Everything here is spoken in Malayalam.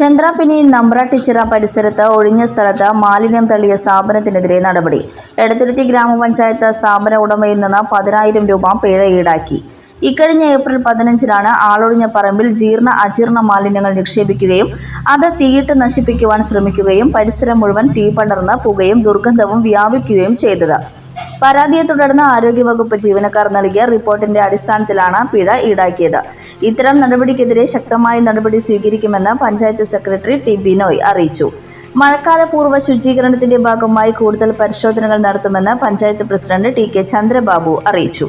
ചന്ദ്രാപിനി നമ്പ്രാട്ടിച്ചിറ പരിസരത്ത് ഒഴിഞ്ഞ സ്ഥലത്ത് മാലിന്യം തള്ളിയ സ്ഥാപനത്തിനെതിരെ നടപടി. എടത്തുരുത്തി ഗ്രാമപഞ്ചായത്ത് സ്ഥാപന ഉടമയിൽ നിന്ന് പതിനായിരം രൂപ പിഴ ഈടാക്കി. ഇക്കഴിഞ്ഞ ഏപ്രിൽ പതിനഞ്ചിനാണ് ആളൊഴിഞ്ഞ പറമ്പിൽ ജീർണ അജീർണ മാലിന്യങ്ങൾ നിക്ഷേപിക്കുകയും അത് തീയിട്ട് നശിപ്പിക്കുവാൻ ശ്രമിക്കുകയും പരിസരം മുഴുവൻ തീ പടർന്ന് പുകയും ദുർഗന്ധവും വ്യാപിക്കുകയും ചെയ്തത്. പരാതിയെ തുടർന്ന് ആരോഗ്യവകുപ്പ് ജീവനക്കാർ നൽകിയ റിപ്പോർട്ടിന്റെ അടിസ്ഥാനത്തിലാണ് പിഴ ഈടാക്കിയത്. ഇത്തരം നടപടിക്കെതിരെ ശക്തമായ നടപടി സ്വീകരിക്കുമെന്ന് പഞ്ചായത്ത് സെക്രട്ടറി ടി ബിനോയ് അറിയിച്ചു. മഴക്കാലപൂർവ ശുചീകരണത്തിന്റെ ഭാഗമായി കൂടുതൽ പരിശോധനകൾ നടത്തുമെന്ന് panchayat president T K Chandrababu അറിയിച്ചു.